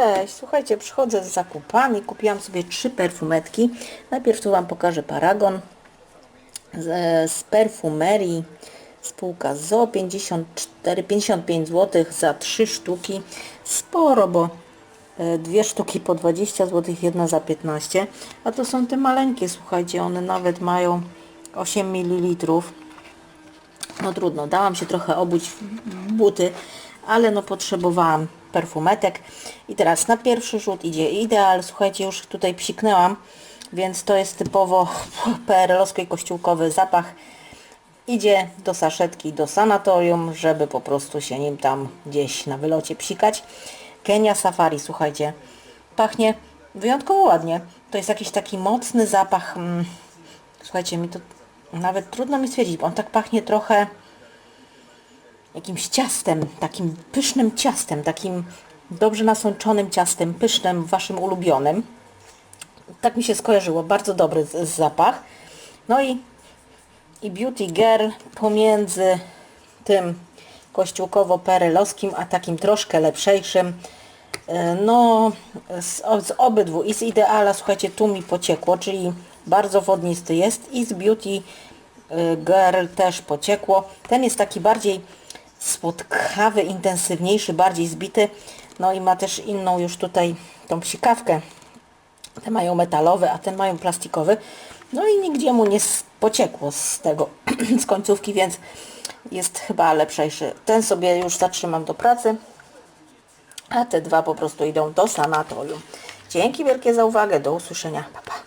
Cześć, słuchajcie, przychodzę z zakupami, kupiłam sobie trzy perfumetki. Najpierw tu Wam pokażę Paragon z, z perfumerii, spółka ZO, 54-55 zł za trzy sztuki. Sporo, bo e, dwie sztuki po 20 zł, jedna za 15. A to są te maleńkie, słuchajcie, one nawet mają 8 ml. No trudno, dałam się trochę obuć w buty, ale no potrzebowałam perfumetek. I teraz na pierwszy rzut idzie ideal. Słuchajcie, już tutaj psiknęłam, więc to jest typowo PRL-owski kościółkowy zapach. Idzie do saszetki, do sanatorium, żeby po prostu się nim tam gdzieś na wylocie psikać. Kenia Safari, słuchajcie, pachnie wyjątkowo ładnie. To jest jakiś taki mocny zapach. mm, Słuchajcie, mi to nawet trudno mi stwierdzić, bo on tak pachnie trochę jakimś ciastem, takim pysznym ciastem, takim dobrze nasączonym ciastem, pysznym, waszym ulubionym. Tak mi się skojarzyło, bardzo dobry zapach. No i, i Beauty Girl pomiędzy tym kościółkowo-perelowskim, a takim troszkę lepszejszym. E, No, z, z obydwu i z Ideala, słuchajcie, tu mi pociekło, czyli bardzo wodnisty jest i z Beauty y, Girl też pociekło. Ten jest taki bardziej słodkawy, intensywniejszy, bardziej zbity. No i ma też inną już tutaj tą psikawkę. Te mają metalowy, a ten mają plastikowy. No i nigdzie mu nie pociekło z tego, z końcówki, więc jest chyba lepszejszy. Ten sobie już zatrzymam do pracy, a te dwa po prostu idą do sanatorium. Dzięki wielkie za uwagę, do usłyszenia, pa pa.